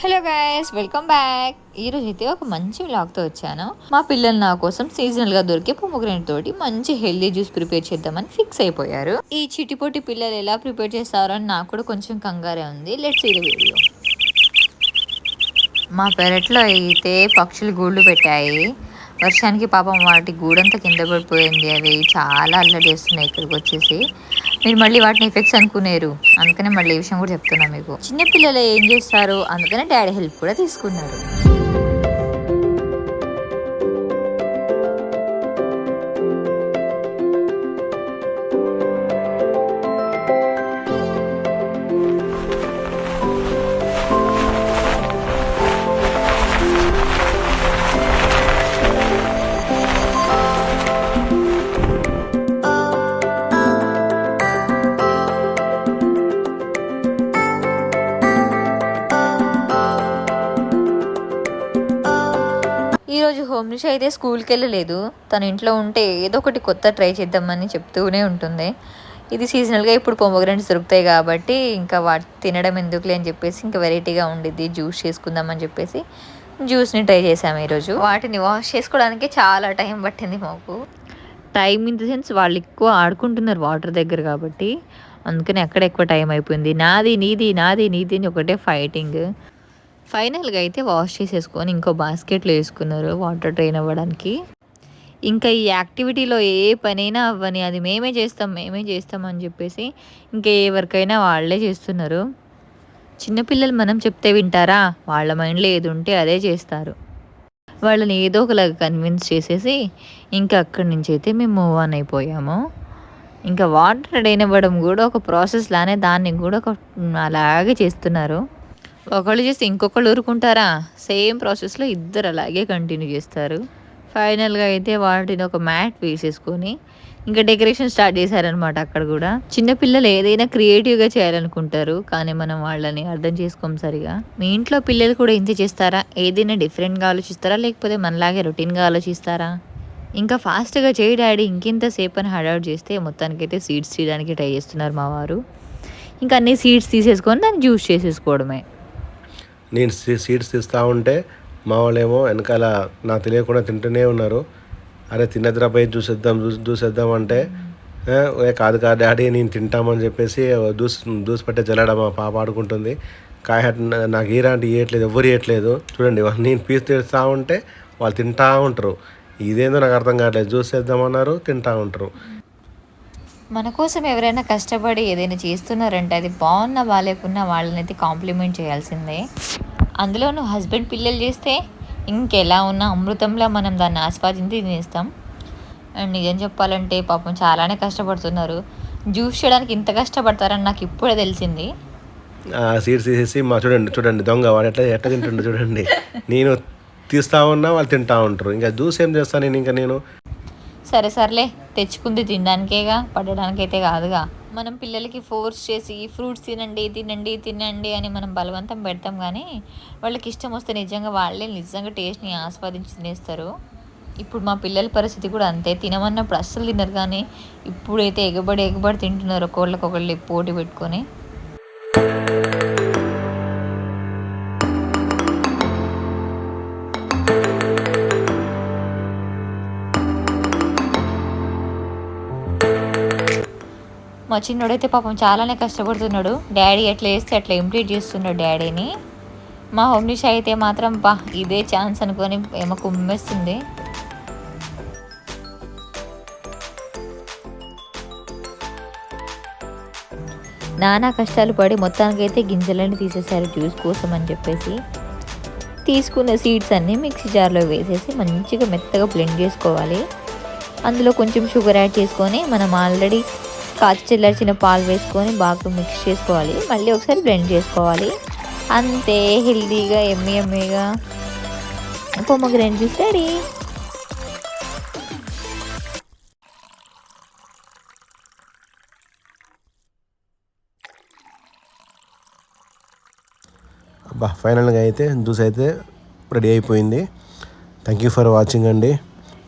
Hello guys welcome back ఈరోజు అయితే ఒక మంచి వ్లాగ్తో వచ్చాను. మా పిల్లలు నా కోసం సీజనల్గా దొరికే పొమ్మగ్రెనేట్ తోటి మంచి హెల్దీ జ్యూస్ ప్రిపేర్ చేద్దామని ఫిక్స్ అయిపోయారు. ఈ చిటిపోటి పిల్లలు ఎలా ప్రిపేర్ చేస్తారో అని నాకు కూడా కొంచెం కంగారే ఉంది. లెట్స్ ఈ వీడియో మా పెరట్లో అయితే పక్షులు గూళ్ళు పెట్టాయి. వర్షానికి పాపం వాటి గూడంతా కింద పడిపోయింది. అవి చాలా అల్లరి చేస్తున్నాయి ఇక్కడికి వచ్చేసి. మీరు మళ్ళీ వాటిని ఎఫెక్ట్స్ అనుకునేరు. అందుకనే మళ్ళీ ఈ విషయం కూడా చెప్తున్నా మీకు. చిన్న పిల్లలు ఏం చేస్తారు? అందుకనే డాడీ హెల్ప్ కూడా తీసుకున్నారు. ఈరోజు హోమ్నిష అయితే స్కూల్కి వెళ్ళలేదు. తన ఇంట్లో ఉంటే ఏదో ఒకటి కొత్త ట్రై చేద్దామని చెప్తూనే ఉంటుంది. ఇది సీజనల్గా ఇప్పుడు పొమ్మగ్రెంట్స్ దొరుకుతాయి కాబట్టి ఇంకా వాటి తినడం ఎందుకులే అని చెప్పేసి ఇంకా వెరైటీగా ఉండిద్ది. జ్యూస్ చేసుకుందామని చెప్పేసి జ్యూస్ని ట్రై చేసాము ఈరోజు. వాటిని వాష్ చేసుకోవడానికి చాలా టైం పట్టింది మాకు. టైం ఇన్ ద సెన్స్ వాళ్ళు ఎక్కువ ఆడుకుంటున్నారు వాటర్ దగ్గర కాబట్టి. అందుకని అక్కడ ఎక్కువ టైం అయిపోయింది. నాది నీది నాది నీది అని ఒకటే ఫైటింగ్. ఫైనల్గా అయితే వాష్ చేసేసుకొని ఇంకో బాస్కెట్లో వేసుకున్నారు వాటర్ డ్రైన్ అవ్వడానికి. ఇంకా ఈ యాక్టివిటీలో ఏ పనైనా అవ్వని అది మేమే చేస్తాం మేమే చేస్తాం అని చెప్పేసి ఇంకా ఎవరికైనా వాళ్ళే చేస్తున్నారు. చిన్నపిల్లలు మనం చెప్తే వింటారా? వాళ్ళ మైండ్లో ఏది ఉంటే అదే చేస్తారు. వాళ్ళని ఏదో ఒకలాగా కన్విన్స్ చేసేసి ఇంకా అక్కడి నుంచి అయితే మేము మూవ్ ఆన్ అయిపోయాము. ఇంకా వాటర్ రెడీ అవ్వడం కూడా ఒక ప్రాసెస్ లానే దాన్ని కూడా ఒక అలాగే చేస్తున్నారు. ఒకళ్ళు చేస్తే ఇంకొకళ్ళు ఊరుకుంటారా? సేమ్ ప్రాసెస్లో ఇద్దరు అలాగే కంటిన్యూ చేస్తారు. ఫైనల్గా అయితే వాటిని ఒక మ్యాట్ వేసేసుకొని ఇంకా డెకరేషన్ స్టార్ట్ చేశారనమాట అక్కడ కూడా. చిన్నపిల్లలు ఏదైనా క్రియేటివ్గా చేయాలనుకుంటారు కానీ మనం వాళ్ళని అర్థం చేసుకోం సరిగా. మీ ఇంట్లో పిల్లలు కూడా ఇంత చేస్తారా? ఏదైనా డిఫరెంట్గా ఆలోచిస్తారా? లేకపోతే మనలాగే రొటీన్గా ఆలోచిస్తారా? ఇంకా ఫాస్ట్గా చేయి డాడీ ఇంకెంతసేపు అని హడావుట్ చేస్తే మొత్తానికైతే సీడ్స్ తీయడానికి ట్రై చేస్తున్నారు మా వారు. ఇంకా అన్ని సీడ్స్ తీసేసుకొని దాన్ని జ్యూస్ చేసేసుకోవడమే. నేను సీడ్స్ తీస్తూ ఉంటే మా వాళ్ళేమో వెనకాల నాకు తెలియకుండా తింటూనే ఉన్నారు. అరే తిన్నదిరా పోయి చూసేద్దాం చూసేద్దాం అంటే "ఏ, కాదు కాదు డాడీ నేను తింటామని చెప్పేసి దూసి దూసి పెట్టే జల్లడ మా పాప ఆడుకుంటుంది. కాయ నాకు ఈరాంటి ఇవ్వట్లేదు ఎవ్వరు ఇవ్వట్లేదు చూడండి వాళ్ళు నేను పీస్ తీస్తూ ఉంటే వాళ్ళు తింటా ఉంటారు. ఇదేందో నాకు అర్థం కావట్లేదు. జ్యూస్ చేద్దామన్నారు తింటా ఉంటారు. మన కోసం ఎవరైనా కష్టపడి ఏదైనా చేస్తున్నారంటే అది బాగున్నా బాగాలేకున్నా వాళ్ళని అయితే కాంప్లిమెంట్ చేయాల్సిందే. అందులోనూ హస్బెండ్ పిల్లలు చేస్తే ఇంకెలా ఉన్నా అమృతంలా మనం దాన్ని ఆస్వాదించి తినేస్తాం. అండ్ నిజం చెప్పాలంటే పాపం చాలానే కష్టపడుతున్నారు. జ్యూస్ చేయడానికి ఇంత కష్టపడతారని నాకు ఇప్పుడే తెలిసింది. సీడ్స్ తీసేసి మా చూడండి చూడండి దొంగ వాడు ఎట్లా ఎట్లా తింటుండో చూడండి. నేను తీస్తా ఉన్నా వాళ్ళు తింటా ఉంటారు. ఇంకా జ్యూస్ ఏం చేస్తాను నేను ఇంకా నేను సరే సర్లే తెచ్చుకుంది తినడానికేగా పడడానికైతే కాదుగా. మనం పిల్లలకి ఫోర్స్ చేసి ఫ్రూట్స్ తినండి తినండి తినండి అని మనం బలవంతం పెడతాం కానీ వాళ్ళకి ఇష్టం వస్తే నిజంగా వాళ్ళే నిజంగా టేస్ట్ని ఆస్వాదించి తినేస్తారు. ఇప్పుడు మా పిల్లల పరిస్థితి కూడా అంతే. తినమన్నప్పుడు అస్సలు తినరు కానీ ఇప్పుడైతే ఎగబడి ఎగబడి తింటున్నారు ఒకళ్ళకొకళ్ళు పోటీ పెట్టుకొని. మా చిన్నోడైతే పాపం చాలానే కష్టపడుతున్నాడు. డాడీ ఎట్లా వేస్తే అట్లా ఇంప్లీట్ చేస్తున్నాడు డాడీని. మా హోమ్నిష అయితే మాత్రం బా ఇదే ఛాన్స్ అనుకొని ఏమో కుమ్మేస్తుంది. నానా కష్టాలు పడి మొత్తానికైతే గింజలన్నీ తీసేశారు జ్యూస్ కోసం అని చెప్పేసి. తీసుకున్న సీడ్స్ అన్నీ మిక్సీ జార్లో వేసేసి మంచిగా మెత్తగా బ్లెండ్ చేసుకోవాలి. అందులో కొంచెం షుగర్ యాడ్ చేసుకొని మనం ఆల్రెడీ కాచి చిన్న పాలు వేసుకొని బాగా మిక్స్ చేసుకోవాలి. మళ్ళీ ఒకసారి బ్లెండ్ చేసుకోవాలి. అంతే హెల్దీగా ఎమ్మి ఎమ్మిగా పొమ్మగ్రెనేట్ జ్యూస్ రెడీ అబ్బా ఫైనల్గా అయితే జ్యూస్ అయితే రెడీ అయిపోయింది. థ్యాంక్ యూ ఫర్ వాచింగ్ అండి.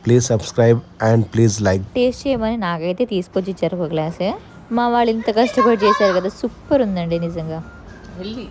Please subscribe and please like taste చేయమని నాకైతే తీసుకొచ్చి ఇచ్చారు ఒక గ్లాస్ మా వాళ్ళు ఇంత కష్టపడి చేశారు కదా సూపర్ ఉందండి నిజంగా. హెల్దీ